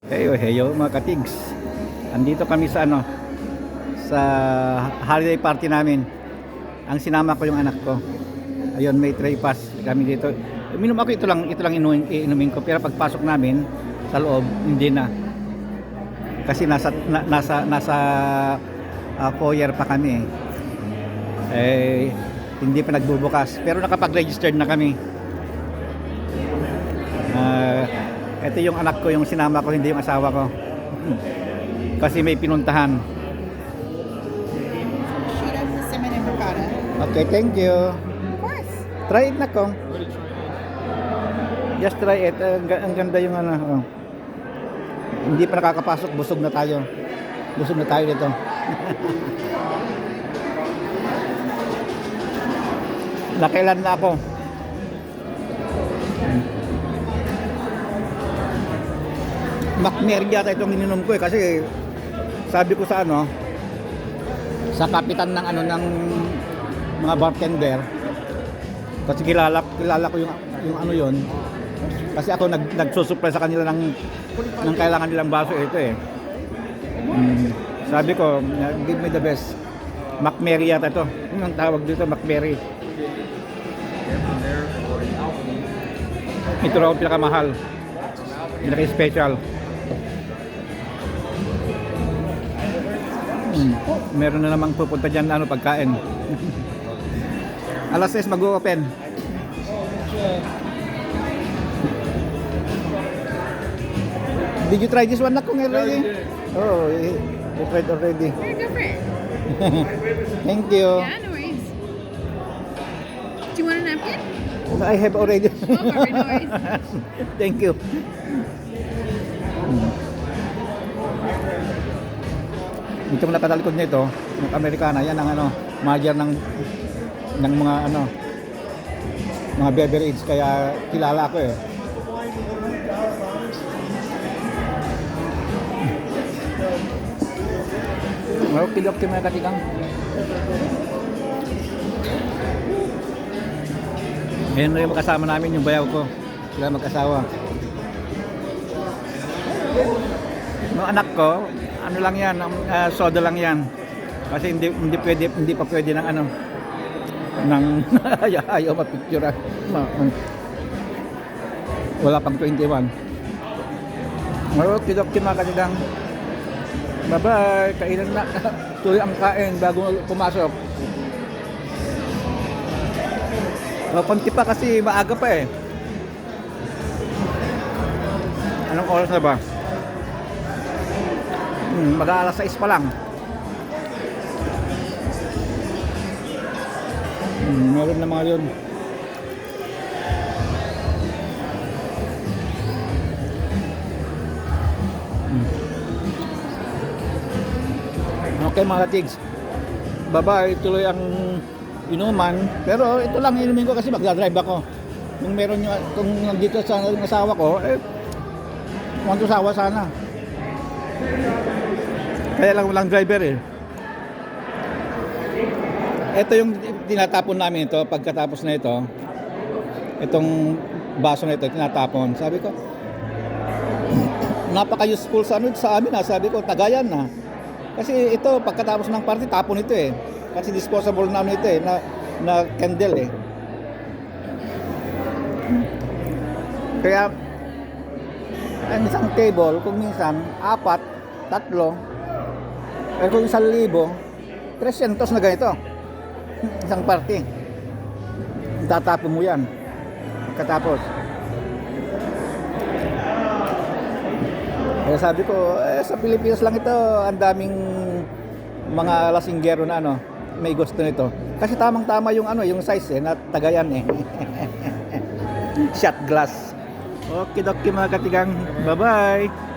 Heyo, heyo mga katigs. Andito kami sa ano sa holiday party namin. Ang sinama ko yung anak ko. Ayun, may tray pass kami dito. Minom ako ito lang, ito lang inumin, inumin ko. Pero pagpasok namin sa loob, hindi na. Kasi nasa na- nasa nasa ah, foyer pa kami. Eh hindi pa nagbubukas. Pero nakapag-registered na kami. Ito yung anak ko, yung sinama ko, hindi yung asawa ko. Kasi may pinuntahan. Okay, thank you. Of course. Try it na kong. Just try it. Ang, ga- ang ganda yung ano. oh. Hindi pa nakakapasok, busog na tayo. Busog na tayo dito. Nakailan na ako. McMary yata itong ininom ko eh kasi sabi ko sa ano sa kapitan ng ano ng mga bartender kasi kilala kilala ko yung yung ano yon kasi ako nag nagsusupply sa kanila ng ng kailangan nilang baso ito eh. Mm, sabi ko give me the best. McMary yata to yun ang tawag dito McMary? Ito raw pinakamahal. Pinaka-special Mm, meron na namang pupunta dyan na ano pagkain alas 6 mag-open Did you try this one na kung already? Oh, you tried already. Very different. Thank you. Yeah, no worries. Do you want a napkin? I have already. Oh, nice. Thank you. Ito mo nakatalikod nito, yung Amerikana, yan ang ano, manager ng ng mga ano mga beverage kaya kilala ako eh. Well, kilok kayo mga katikang. Ngayon na yung kasama namin yung bayaw ko. Sila mag-asawa. Yung anak ko, ano lang yan, ah, soda lang yan. Kasi hindi hindi pwede hindi pa pwede ng ano ng ayaw, ayaw mapicture. Ma, um, wala pang 21. Well, kidok mga kanilang. Bye-bye. Kainan na. Tuloy ang kain bago pumasok. Oh, konti pa kasi maaga pa eh. Anong oras na ba? Hmm, mag-aalas 6 pa lang. Hmm, meron na mga yun. Hmm. Okay mga tigs. Bye-bye. Tuloy ang inuman. Pero ito lang inumin ko kasi magdadrive ako. Nung meron yung, kung nandito sa asawa ko, eh, want usawa sana. Kaya lang walang driver eh. Ito yung tinatapon namin ito pagkatapos na ito. Itong baso na ito tinatapon. Sabi ko, napaka-useful sa ano sa amin ha. Sabi ko, tagayan na. Kasi ito pagkatapos ng party tapon ito eh. Kasi disposable na ano ito eh na na candle eh. Kaya ang isang table kung minsan apat, tatlo, eh kung isang libo, 300 na ganito. Isang party. Tatapon mo yan. Katapos. Kaya sabi ko, eh, sa Pilipinas lang ito, ang daming mga lasinggero na ano, may gusto nito. Kasi tamang-tama yung ano, yung size eh, na tagayan eh. Shot glass. Okay, dokie mga katigang. Bye-bye.